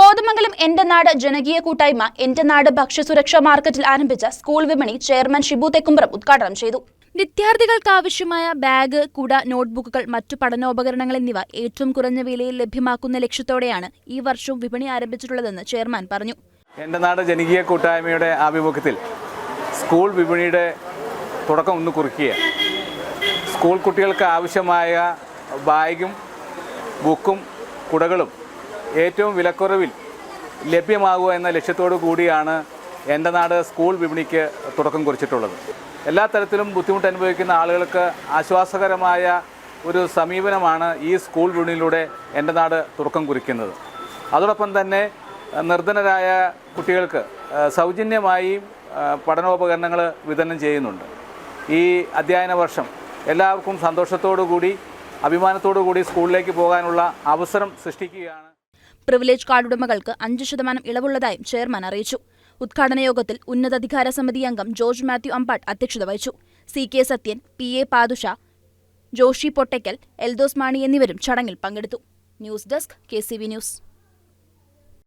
കോതമംഗലം എന്റെ നാട് ജനകീയ കൂട്ടായ്മ എന്റെ നാട് ഭക്ഷ്യസുരക്ഷാ മാർക്കറ്റിൽ ആരംഭിച്ച സ്കൂൾ വിപണി ചെയർമാൻ ഷിബു തെക്കുംപുറം ഉദ്ഘാടനം ചെയ്തു. വിദ്യാർത്ഥികൾക്ക് ആവശ്യമായ ബാഗ് കുട നോട്ട്ബുക്കുകൾ മറ്റു പഠനോപകരണങ്ങൾ എന്നിവ ഏറ്റവും കുറഞ്ഞ വിലയിൽ ലഭ്യമാക്കുന്ന ലക്ഷ്യത്തോടെയാണ് ഈ വർഷവും വിപണി ആരംഭിച്ചിട്ടുള്ളതെന്ന് ചെയർമാൻ പറഞ്ഞു. എന്റെ നാട് ജനകീയ കൂട്ടായ്മയുടെ ആഭിമുഖ്യത്തിൽ സ്കൂൾ വിപണിയുടെ തുടക്കം ഒന്ന് കുറിക്കുകയാണ്. സ്കൂൾ കുട്ടികൾക്ക് ആവശ്യമായ ബാഗും ബുക്കും കുടകളും ഏറ്റവും വിലക്കുറവിൽ ലഭ്യമാകുക എന്ന ലക്ഷ്യത്തോടു കൂടിയാണ് എന്റെ നാട് സ്കൂൾ വിപണിക്ക് തുടക്കം കുറിച്ചിട്ടുള്ളത്. എല്ലാ തരത്തിലും ബുദ്ധിമുട്ട് അനുഭവിക്കുന്ന ആളുകൾക്ക് ആശ്വാസകരമായ ഒരു സമീപനമാണ് ഈ സ്കൂൾ വിപണിയിലൂടെ എന്റെ നാട് തുടക്കം കുറിക്കുന്നത്. അതോടൊപ്പം തന്നെ നിർധനരായ കുട്ടികൾക്ക് സൗജന്യമായി പഠനോപകരണങ്ങൾ വിതരണം ചെയ്യുന്നുണ്ട്. ഈ അധ്യയന വർഷം എല്ലാവർക്കും സന്തോഷത്തോടു കൂടി അഭിമാനത്തോടു കൂടി സ്കൂളിലേക്ക് പോകാനുള്ള അവസരം സൃഷ്ടിക്കുകയാണ് പ്രിവിലേജ് കാർഡ് ഉടമകൾക്ക് അഞ്ച് ശതമാനം ഇളവുള്ളതായും ചെയർമാൻ അറിയിച്ചു. ഉദ്ഘാടന യോഗത്തിൽ ഉന്നതാധികാര സമിതി അംഗം ജോർജ് മാത്യു അമ്പാട്ട് അധ്യക്ഷത വഹിച്ചു. C K Sathyan P A Badusha Joshi Pottakkal Eldhose Mani എന്നിവരും ചടങ്ങിൽ പങ്കെടുത്തു. News desk K news.